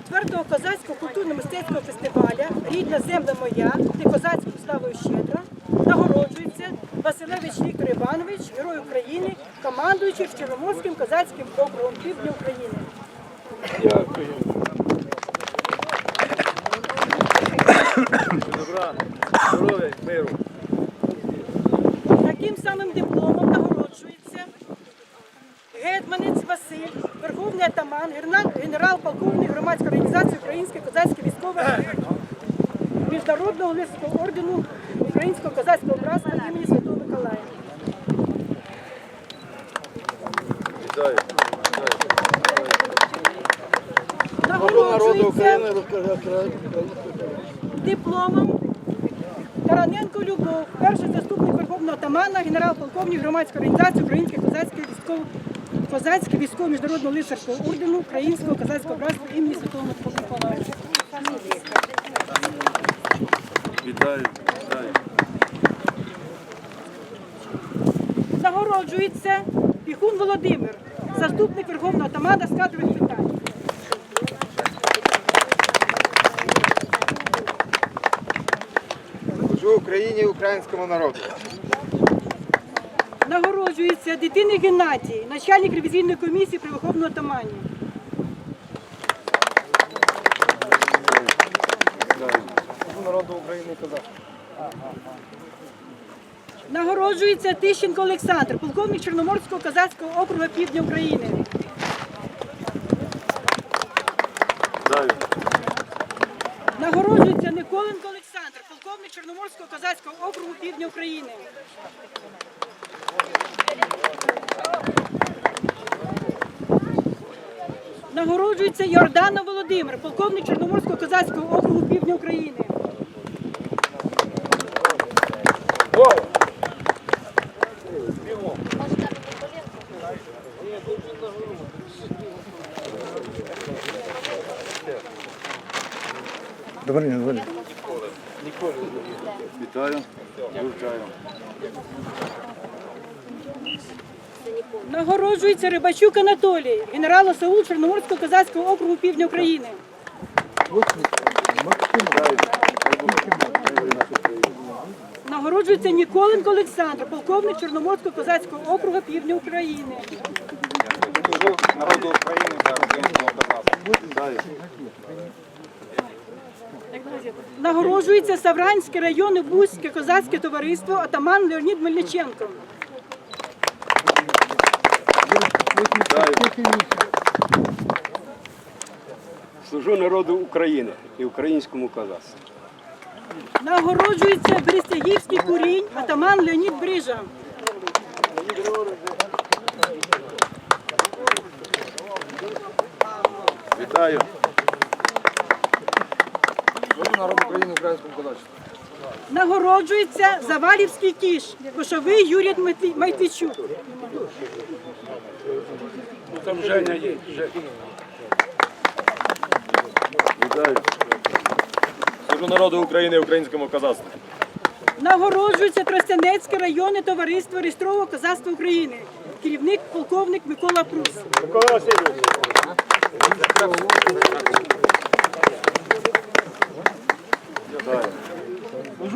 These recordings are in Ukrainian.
четвертого козацького культурно-мистецького фестиваля Рідна земля моя, ти козацькою славою щедро нагороджується Василевич Віктор Іванович, Герой України, командуючий Чорноморським козацьким округом Півдня України. Дякую. Добра, здоров'я, миру. Таким самим дипломом нагороджується гетьманець Василь, атаман, генерал-полковник громадської організації Українське козацьке військове міжнародного листкого ордену Українського козацького братства імені Святого Миколая. Вітаю. Нагороджується дипломом Тараненко Любов, перший заступник Верховного атамана, генерал-полковник громадської організації Українське козацьке військово козацьке військово міжнародного лицарського ордену Українського козацького братства імені Святого Миколая. Вітаю. Вітаю. Нагороджується Піхун Володимир, заступник Верховного атамана з кадрових питань. Служу Україні і українському народу. Нагороджується дитини Геннадій, начальник ревізійної комісії при Верховному атамані. Народу України казав. Нагороджується Тищенко Олександр, полковник Чорноморського козацького округу Півдня України. Нагороджується Николенко Олександр, полковник Чорноморського козацького округу Півдня України. Нагороджується Йордана Володимир, полковник Чорноморського козацького округу Півдня України. Вітаю. Вивчаю. Нагороджується Рибачук Анатолій, генерал ОСУ Чорноморського козацького округу Півдня України. Нагороджується Ніколенко Олександр, полковник Чорноморського козацького округу Півдня України. Народу України Нагороджується Савранське районне Бузьке козацьке товариство атаман Леонід Мельниченко. Вітаю. Служу народу України і українському козацтву. Нагороджується Берестягівський курінь атаман Леонід Брижа. Вітаю. Служу народу України і українському козацтву. Нагороджується Завалівський кіш, кошовий Юрій Дмитрі- Майтвійчук. Там Женя є. Служу народу України і українському козацтву. Нагороджується Тростянецьке районне товариство реєстрового козацтва України. Керівник полковник Микола Прус.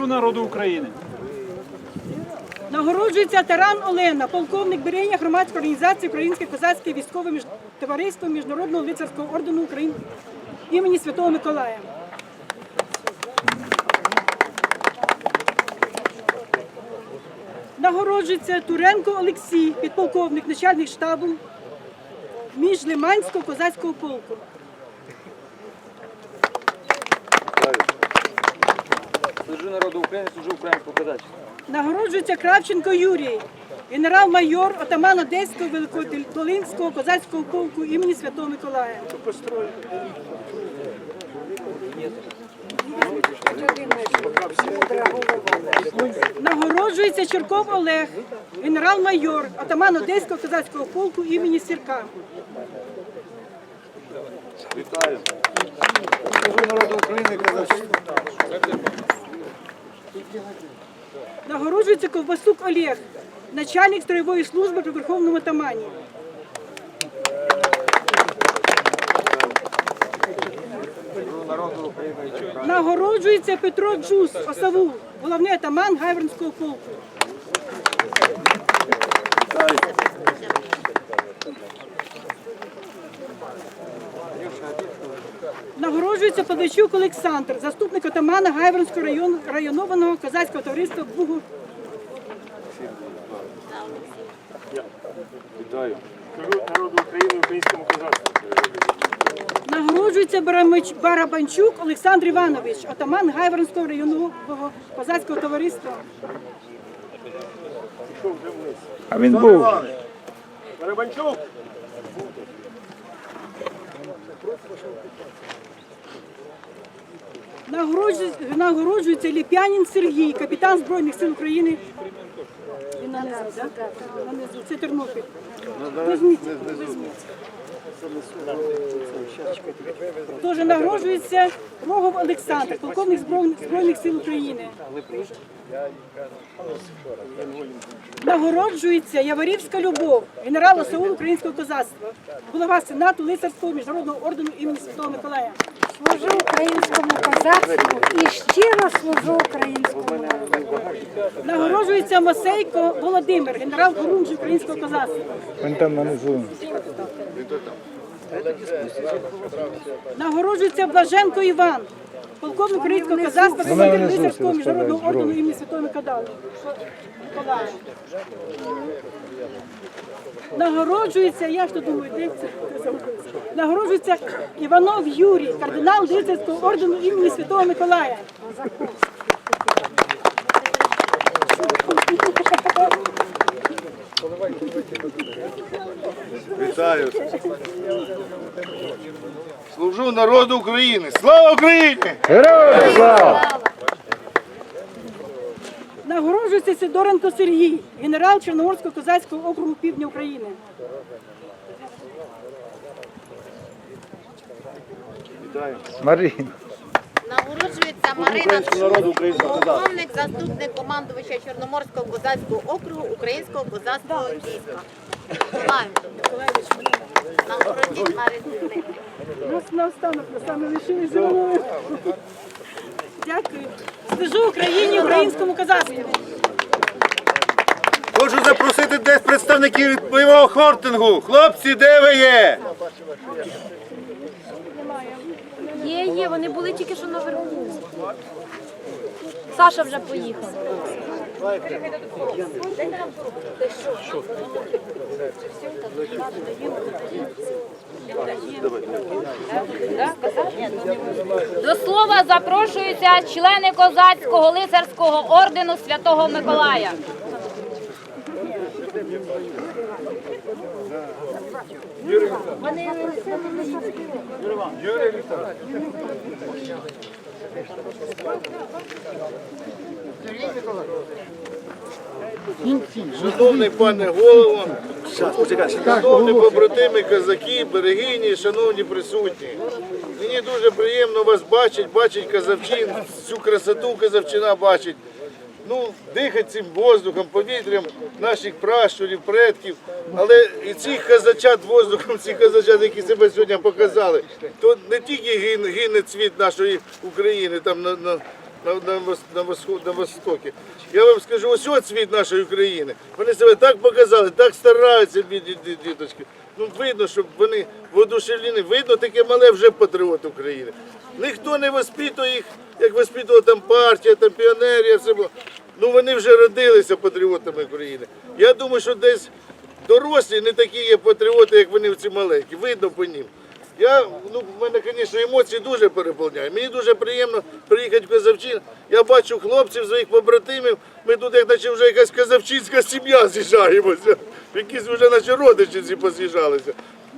Служу народу України. Нагороджується Таран Олена, полковник Береня громадської організації Українське козацьке військове товариство Міжнародного лицарського ордену України імені Святого Миколая. Нагороджується Туренко Олексій, підполковник, начальник штабу Міжлиманського козацького полку. Служу народу України, служу українському козацтву. Нагороджується Кравченко Юрій, генерал-майор, отаман Одеського Великодолинського козацького полку імені Святого Миколая. Нагороджується Черков Олег, генерал-майор, отаман Одеського козацького полку імені Сірка. Вітаю. Служу народу України і Нагороджується Ковбасук Олег, начальник строєвої служби при Верховному Тамані. Нагороджується Петро Джус, Осавул, головний атаман Гайвернського полку. Вітаю. Олександр, заступник отамана Гайвернського району районованого козацького товариства Бугу. Вітаю. Народу України, українському козацтву. Нагороджується Барабанчук Олександр Іванович, отаман Гайвернського районного козацького товариства. А він був. Рибанчук! Нагороджується, Ліп'янін Сергій, капітан Збройних сил України. Він? Це Тернопіль. Візьміть, візьміть. Теж нагороджується Рогов Олександр, полковник Збройних, сил України. Нагороджується Яворівська Любов, генерал ОСУ Українського козацтва, голова Сенату Лицарського міжнародного ордену імені Святого Миколая. Служу українському козацтву і щиро служу українському народу. Нагороджується Мосейко Володимир, генерал Хорунжий українського козацтва. Він там нанизу. Нагороджується Блаженко Іван, полковник українського козацтва, Вона командир внизу Лицарського міжнародного ордену імені Святого Миколая. Миколая. Нагороджується, я ж то думаю, де це. Нагороджується Іванов Юрій, кардинал Лицарського ордену імені Святого Миколая. Вітаю. Служу народу України. Слава Україні! Героям слава! Нагороджується Сидоренко Сергій, генерал Чорноморського козацького округу Півдня України. Вітаю. Марін. Нагороджується Марина Чук, полковник, заступник командувача Чорноморського козацького округу Українського козацького війська. Нагородіть Марину. Нас наостанок ми саме лишилися. Дякую. Служу Україні, українському козацтву. Хочу запросити десь представників від бойового хортингу. Хлопці, де ви є? Є, є, вони були тільки що наверху. Саша вже поїхав. До слова запрошуються члени козацького лицарського ордену Святого Миколая. Шановний пане голово, шановні побратими, козаки, берегині, шановні присутні. Мені дуже приємно вас бачити, бачить казавчин, всю красоту казавчина бачить. Ну, дихати цим воздухом, повітрям наших пращурів, предків. Але і цих казачат воздухом, ці казачат, які себе сьогодні показали, то не тільки гине, цвіт нашої України там на, на, на, на, восход- на востокі. Я вам скажу, ось от цвіт нашої України. Вони себе так показали, так стараються, бідні діточки. Ну, видно, що вони воодушевлені, видно таке мале вже патріот України. Ніхто не воспитує їх, як воспитувала там партія, там піонерія, все було. Ну вони вже родилися патріотами України. Я думаю, що десь дорослі не такі є патріоти, як вони в ці маленькі. Видно по ним. Я, ну, в мене, звісно, емоції дуже переповняють. Мені дуже приємно приїхати в Казавчин. Я бачу хлопців, своїх побратимів. Ми тут, як наче вже якась казавчинська сім'я з'їжджаємося. Якісь вже наші родичі всі поз'їжджалися.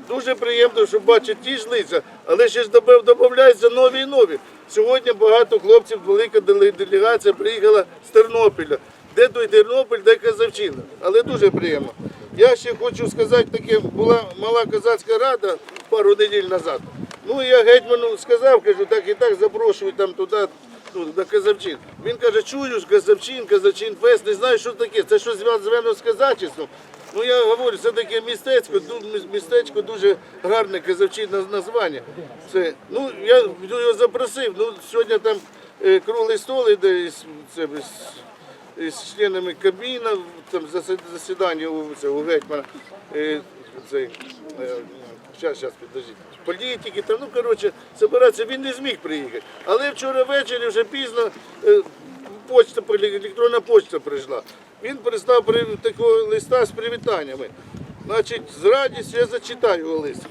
Дуже приємно, що бачать ті ж лиця, але ще ж додаються нові і нові. Сьогодні багато хлопців, велика делегація приїхала з Тернопіля. Де той Тернопіль, де Казавчина. Але дуже приємно. Я ще хочу сказати, таке була мала козацька рада пару неділь назад. Ну я гетьману сказав, кажу, так і так запрошую там туди, ну, на Казавчин. Він каже, чую ж Казавчин, Казавчин фест, не знаю, що таке. Це щось зв'язано з казачеством. Ну я говорю, це таке містечко, містечко дуже гарне казавчин наз- названня. Це, ну я його запросив. Ну сьогодні там е, круглий стол іде із, це, з, із членами Кабміна, там засід- засідання у, це, у гетьмана. Е, цей, е, Щас, щас, підождіть. Політики, там, ну коротше, збиратися, він не зміг приїхати. Але вчора ввечері вже пізно е, почта, електронна почта прийшла. Він прислав при- такого листа з привітаннями. Значить, з радістю я зачитаю його лист.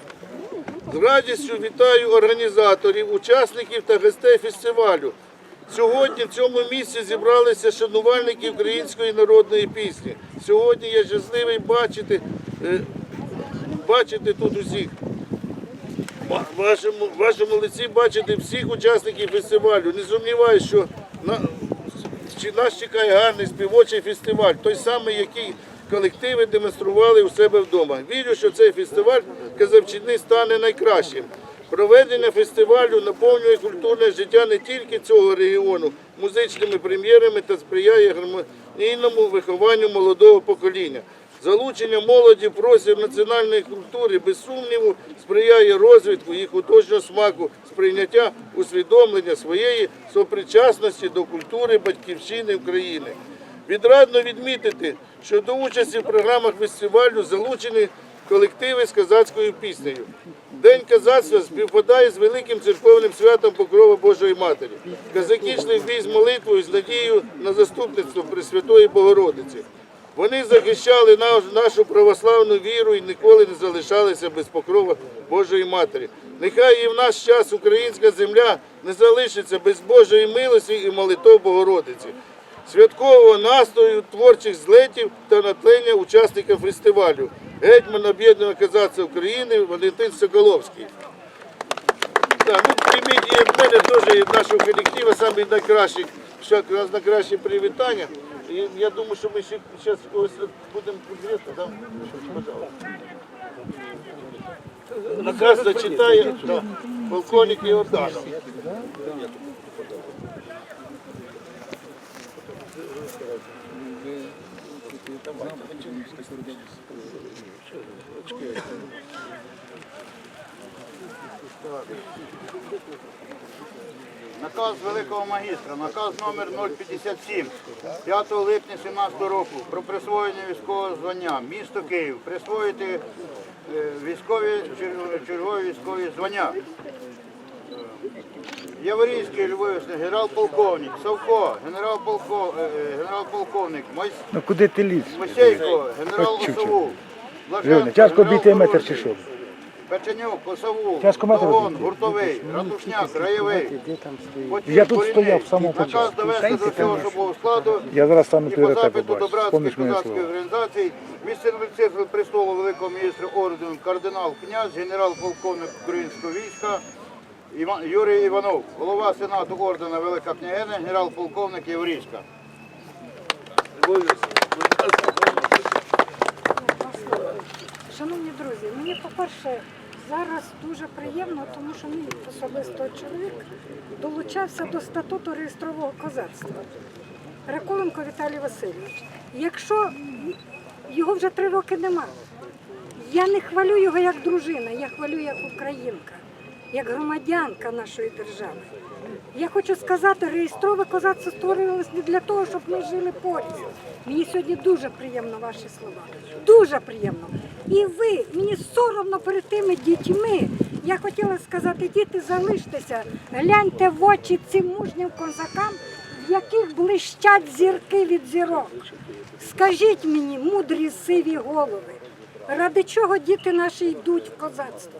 З радістю вітаю організаторів, учасників та гостей фестивалю. Сьогодні в цьому місці зібралися шанувальники української народної пісні. Сьогодні я щасливий бачити, е, бачити тут усіх. Ва- Вашому, вашому лиці бачити всіх учасників фестивалю. Не сумніваюся, що нас чекає гарний співочий фестиваль, той самий, який колективи демонстрували у себе вдома. Вірю, що цей фестиваль Казавчини стане найкращим. Проведення фестивалю наповнює культурне життя не тільки цього регіону музичними прем'єрами та сприяє гармонійному вихованню молодого покоління. Залучення молоді в простір національної культури, без сумніву, сприяє розвитку їх художнього смаку, сприйняття усвідомлення своєї сопричасності до культури батьківщини України. Відрадно відмітити, що до участі в програмах фестивалю залучені колективи з козацькою піснею. День козацтва співпадає з великим церковним святом Покрова Божої Матері. Козаки йшли бій з молитвою з надією на заступництво Пресвятої Богородиці. Вони захищали нашу православну віру і ніколи не залишалися без покрова Божої Матері. Нехай і в наш час українська земля не залишиться без Божої милості і молитов Богородиці, святкового настрою, творчих злетів та натлення учасників фестивалю. Гетьман об'єднаного козацтва України Валентин Соколовський. Так, ну прийміть і від мене теж і нашого колективу раз найкращі привітання. І я думаю, що ми ще зараз когось будемо конкретно, да? Пожалуйста. Наказ зачитає да, полковник Іорданов. Наказ великого магістра, наказ номер 057, 5 липня 17 року про присвоєння військового звання. Місто Київ. Присвоїти е, військові чергові військові звання. Е, Яворівський Львович, генерал-полковник, Савко, е, генерал-полковник, Ну генерал Ось чуть-чуть. Осову, тяжко бійти метр чи що? Печенюк, Косову, бійти. Гуртовий, Ратушняк, Краєвий. Я тут стояв з самого Наказ довести до цього особового складу. Я зараз стану І по запиту до братських козацьких організацій місце лицарства престолу великого міністра ордену кардинал князь, генерал-полковник українського війська Юрій Іванов, голова сенату ордена Велика княгиня, генерал-полковник Єврійська. Шановні друзі, мені, по-перше, зараз дуже приємно, тому що мій особисто чоловік долучався до статуту реєстрового козацтва. Раколенко Віталій Васильович. Якщо його вже три роки нема, я не хвалю його як дружина, я хвалю як українка, як громадянка нашої держави. Я хочу сказати, реєстрове козацтво створювалося не для того, щоб ми жили поряд. Мені сьогодні дуже приємно ваші слова. Дуже приємно. І ви, мені соромно перед тими дітьми. Я хотіла сказати, діти, залиштеся, гляньте в очі цим мужнім козакам, в яких блищать зірки від зірок. Скажіть мені, мудрі сиві голови, ради чого діти наші йдуть в козацтво?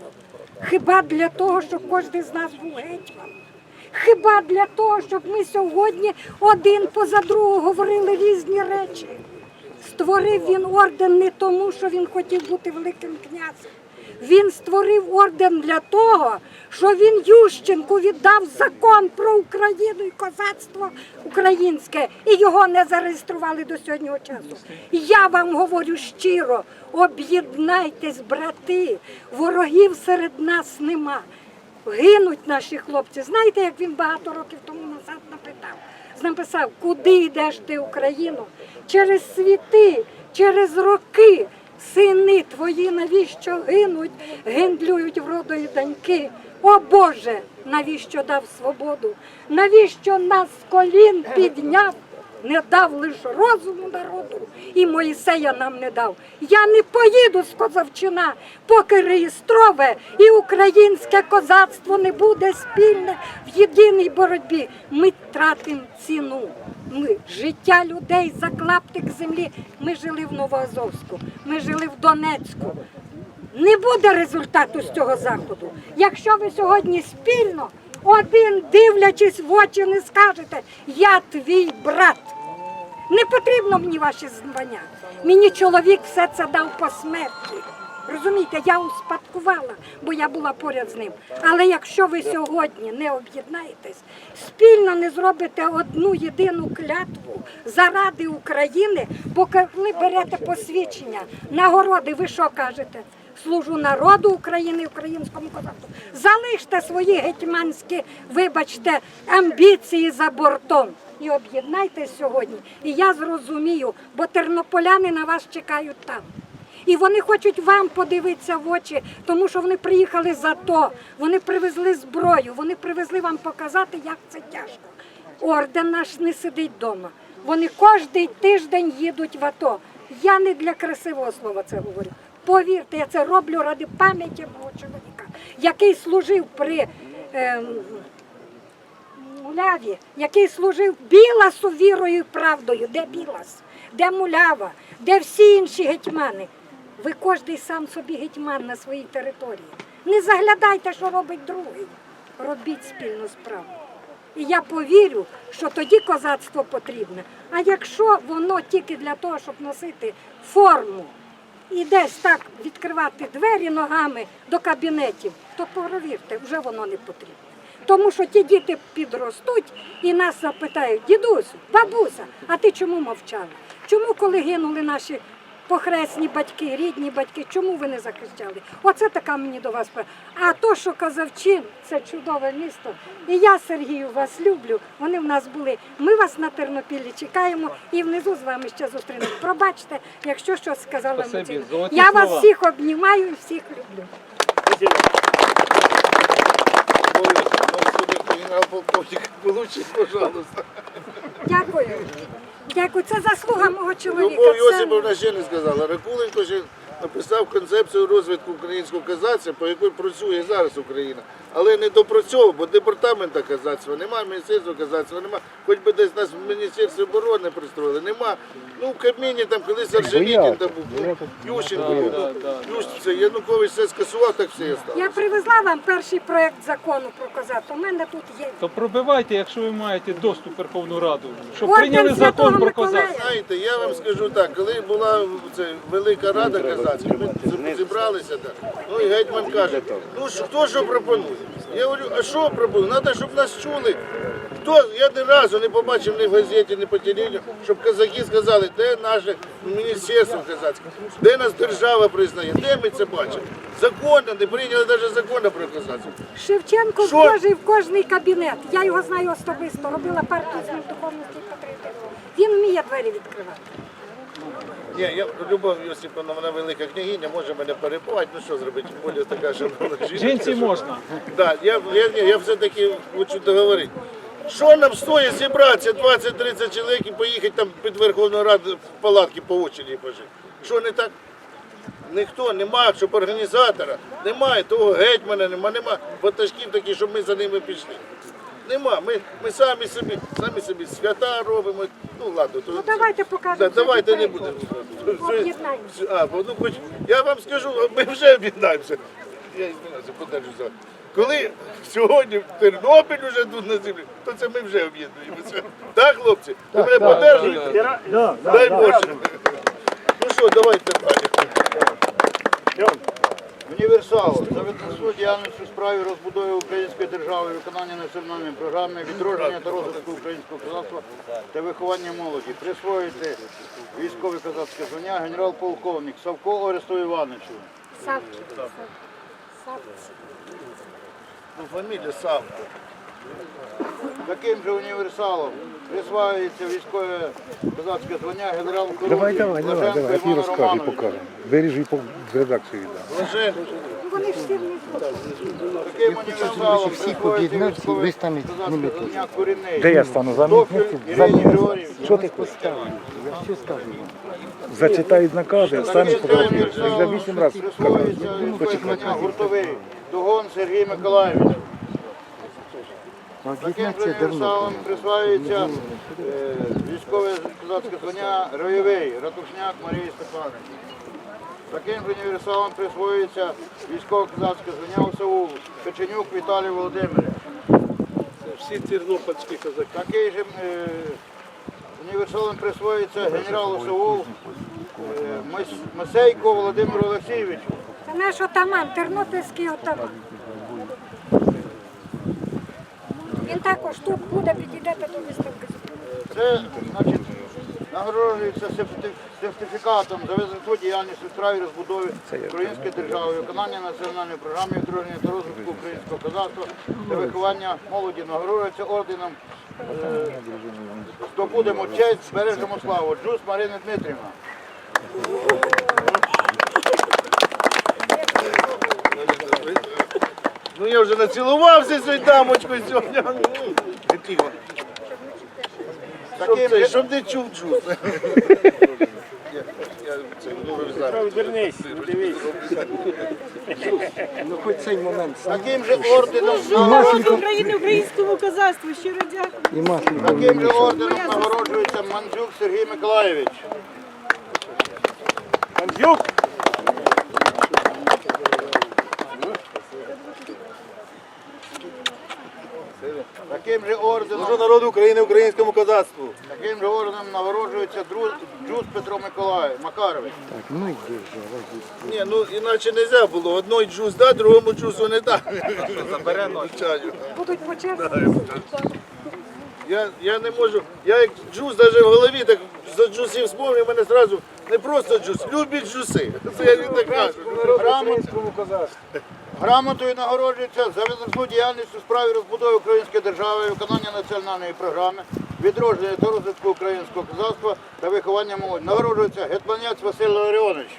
Хіба для того, щоб кожен з нас був гетьман? Хіба для того, щоб ми сьогодні один поза другого говорили різні речі? Створив він орден не тому, що він хотів бути великим князем. Він створив орден для того, що він Ющенку віддав закон про Україну і козацтво українське, і його не зареєстрували до сьогоднішнього часу. Я вам говорю щиро: об'єднайтесь, брати, ворогів серед нас нема. Гинуть наші хлопці. Знаєте, як він багато років тому назад напитав? Написав, куди йдеш ти, Україну? Через світи, через роки Сини твої навіщо гинуть, гендлюють вродою доньки. О Боже, навіщо дав свободу? Навіщо нас з колін підняв? Не дав лиш розуму народу, і Моїсея нам не дав. Я не поїду з Козавчина, поки реєстрове і українське козацтво не буде спільне в єдиній боротьбі. Ми тратимо ціну. Ми життя людей за клаптик землі. Ми жили в Новоазовську, ми жили в Донецьку. Не буде результату з цього заходу. Якщо ви сьогодні спільно, один дивлячись в очі, не скажете Я твій брат. Не потрібно мені ваші звання. Мені чоловік все це дав по смерті. Розумієте, я успадкувала, бо я була поряд з ним. Але якщо ви сьогодні не об'єднаєтесь, спільно не зробите одну єдину клятву заради України, бо коли берете посвідчення, нагороди, ви що кажете? Служу народу України українському козацтву. Залиште свої гетьманські, вибачте, амбіції за бортом. І об'єднайтесь сьогодні. І я зрозумію, бо тернополяни на вас чекають там. І вони хочуть вам подивитися в очі, тому що вони приїхали за то. Вони привезли зброю, вони привезли вам показати, як це тяжко. Орден наш не сидить вдома. Вони кожен тиждень їдуть в АТО. Я не для красивого слова це говорю. Повірте, я це роблю ради пам'яті мого чоловіка, який служив при ем, Муляві, який служив Біласу вірою і правдою. Де Білас? Де Мулява? Де всі інші гетьмани? Ви кожний сам собі гетьман на своїй території. Не заглядайте, що робить другий. Робіть спільну справу. І я повірю, що тоді козацтво потрібне. А якщо воно тільки для того, щоб носити форму і десь так відкривати двері ногами до кабінетів, то повірте, вже воно не потрібне. Тому що ті діти підростуть і нас запитають, дідусь, бабуся, а ти чому мовчала? Чому, коли гинули наші похресні батьки, рідні батьки, чому ви не захищали? Оце така мені до вас. пра- А то, що Казавчин, це чудове місто. І я, Сергію, вас люблю. Вони в нас були. Ми вас на Тернопіллі чекаємо і внизу з вами ще зустрінемо. Пробачте, якщо щось сказала емоційно. Я вас всіх обнімаю і всіх люблю. Получить, пожалуйста. Дякую. Дякую. Це заслуга мого чоловіка. Любов Це- Йосипівна ще не сказала. Ракуленко ще написав концепцію розвитку українського казацтва, по якій працює зараз Україна. Але не допрацьовував, бо департамента казацтва немає, міністерства казацтва немає. Хоч би десь нас в Міністерстві оборони пристроїли, нема. Ну, в Кабміні там колись Аржевікін там був, Ющенко був. Ну, це Янукович все скасував, так все і стало. Я привезла вам перший проект закону про козацтво. У мене тут є. То пробивайте, якщо ви маєте доступ в Верховну Раду, щоб Орден прийняли закон про Миколая. козацтво. Знаєте, я вам скажу так, коли була це велика рада казацька, ми зібралися так. Ну і гетьман каже, ну що- хто що пропонує? Я говорю, а що пропонує? Треба, щоб нас чули. Хто я ні разу не побачив ні в газеті, ні по телевізору, щоб казаки сказали, де наше міністерство казацьке, де нас держава признає, де ми це бачимо? Законно, не прийняли навіть закону про казацтво. Шевченко вхожий в кожний кабінет. Я його знаю особисто, робила партію з ним духовності і патріотизму. Він вміє двері відкривати. Ні, я Любов Йосипівна, вона велика княгиня, може мене перебувати, ну що зробити, тим більше така шановна жінка. Жінці можна. Да, я, я, ні, я все-таки хочу договорити. Що нам стоїть зібратися 20-30 чоловік і поїхати там під Верховну Раду в палатки по очереді пожити? Що не так? Ніхто немає, щоб організатора, немає того гетьмана, немає, немає ватажків таких, щоб ми за ними пішли. Нема, ми, ми самі собі, самі собі свята робимо. Ну ладно, то Ну давайте покажемо. Да, давайте не будемо. Об'єднаємося. А, бо, ну, хоч, я вам скажу, ми вже об'єднаємося. Я извиняюся, подержу за. Коли сьогодні Тернопіль вже тут на землі, то це ми вже об'єднуємося. Так, хлопці? Ви мене подержуєте? Дай Боже. Ну що, давайте далі. Універсал завершую діяльність у справі розбудови української держави, виконання національної програми, відродження та розвитку українського козацтва та виховання молоді. Присвоїти військове козацьке звання генерал-полковник Савко Оресту Івановичу. Савки. Ну, фамілія Савко. Таким же універсалом присваюється військове козацьке звання генерал Давай, давай, давай, давай, я тобі розкажу і покажу. Виріжу і по в редакцію віддам. Ну, Вони всі в них Таким універсалом присвоюється військове козацьке звання корінний. Де я стану? За Доктор Ірині Григорівні. Що ти хочеш? Я що скажу? Зачитають накази, станеш Таким фотографуєш. За вісім разів присвоюється військове звання гуртовий. Дугон Сергій Миколаївич. Таким же універсалом присваюється е, військове козацьке звання Ройовий, Ратушняк Марії Степановні. Таким же універсалом присвоюється військове козацьке звання УСУ Печенюк Віталій Володимирович. Всі тернопільські козаки. Такий же е, універсалом присвоюється генералу СУ е, Масейко Володимиру Олексійовичу. Це наш отаман, тернопільський отаман. Він також тут буде, підійдете до виставки. Це, значить, нагороджується сертифікатом за визначну діяльність у справі розбудови української держави, виконання національної програми відродження та розвитку українського козацтва та виховання молоді нагороджується орденом е, здобудемо честь, збережемо славу. Джус Марина Дмитрівна. Ну я вже націлувався з цією дамочкою сьогодні. Таким Щоб, це, же, щоб не чув чув. Ну. Вернись, дивись. Ну хоч цей момент. таким же орденом Народ України українському козацтву. Щиро дякую. І. Таким же орденом нагороджується Мандзюк Сергій Миколаєвич. Мандзюк! Таким же орденом, Служу народу України, українському козацтву. таким же орденом нагороджується Джус Петро Миколаїв, Макарович. Ну. Ні, ну іначе не можна було. Одной джуз да, другому джузу не да. Забере Будуть почесні. Я, я не можу. Я як джуз навіть в голові, так за джусів вспомнив, мене одразу не просто джуз, любить джуси. Це я не так кажу. Грамот- Грамотою нагороджується за визначну діяльність у справі розбудови української держави, виконання національної програми, відродження та розвитку українського козацтва та виховання молоді. Нагороджується гетьманець Василь Ларіонович.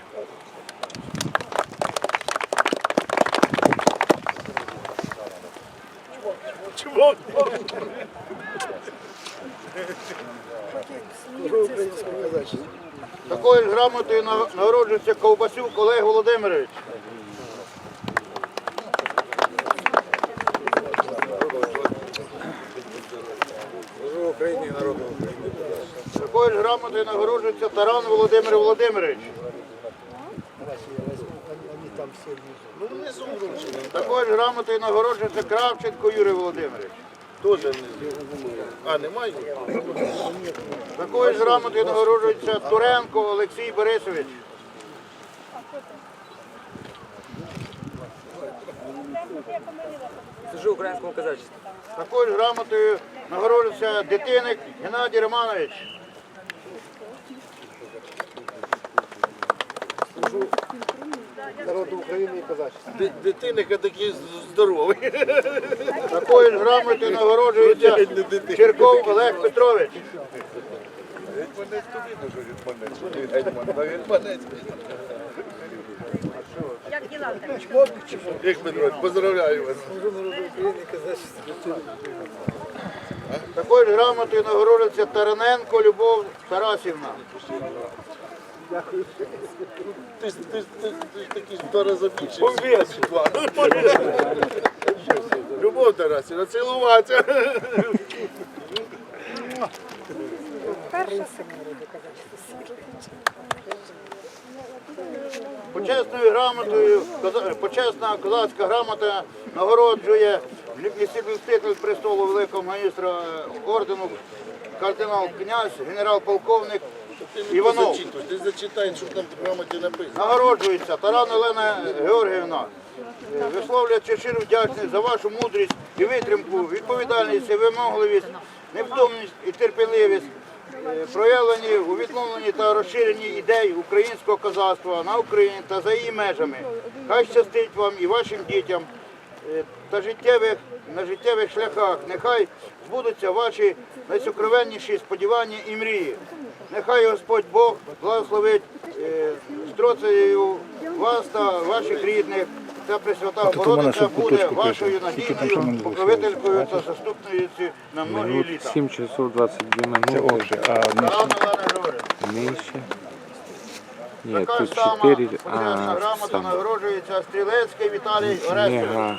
Такою ж грамотою нагороджується Ковбасюк Олег Володимирович. Такою ж грамотою нагороджується Таран Володимир Володимирович. Ну не зумручено. Такою ж грамотою нагороджується Кравченко Юрій Володимирович. Теж не А, немає? Такою ж грамотою нагороджується Туренко Олексій Борисович. Служу українському казачеству. Такою ж грамотою нагороджується дитиник Геннадій Романович. Ди- Дитиника такий здоровий. Такою ж грамотою нагороджується Черков Олег Петрович. Як Петрович, поздравляю вас. Такою ж грамотою нагороджується Тараненко Любов Тарасівна. Ти, ж- ти, ж- ти, ж- ж такий в два рази. Любов Тарасівна, цілуватися. Перша. Почесною грамотою, почесна козацька грамота нагороджує місцевий престолу великого магістра е, ордену кардинал князь, генерал-полковник Іванов. Ти зачитай, що там в грамоті написано. Нагороджується Таран Олена Георгіївна. Висловлюючи щиру вдячність за вашу мудрість і витримку, відповідальність і вимогливість, невтомність і терпеливість, е, проявлені у відновленні та розширенні ідей українського козацтва на Україні та за її межами. Хай щастить вам і вашим дітям е, та життєвих на життєвих шляхах. Нехай збудуться ваші найсокровенніші сподівання і мрії. Нехай Господь Бог благословить е, строцею вас та ваших рідних. Та Пресвята Богородиця буде вашою надійною покровителькою та заступницею на многі літа. 7 часов 22 минути. а Григорівна. Нижче. Ні, Така тут сама 4, почесна а грамота сам. нагороджується Стрілецький Віталій Орестович.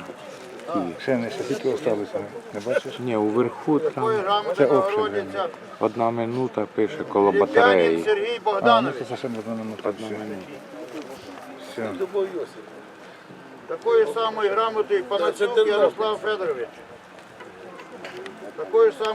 Нега. ще не ще скільки залишилося, не бачиш? Ні, уверху там Це обща одна минута пише коло батареї. Сергій А, ну Богданович. це ще одна минута. Одна минута. Все. Такої самої грамоти Панасюк Ярослав Федорович. Такої самою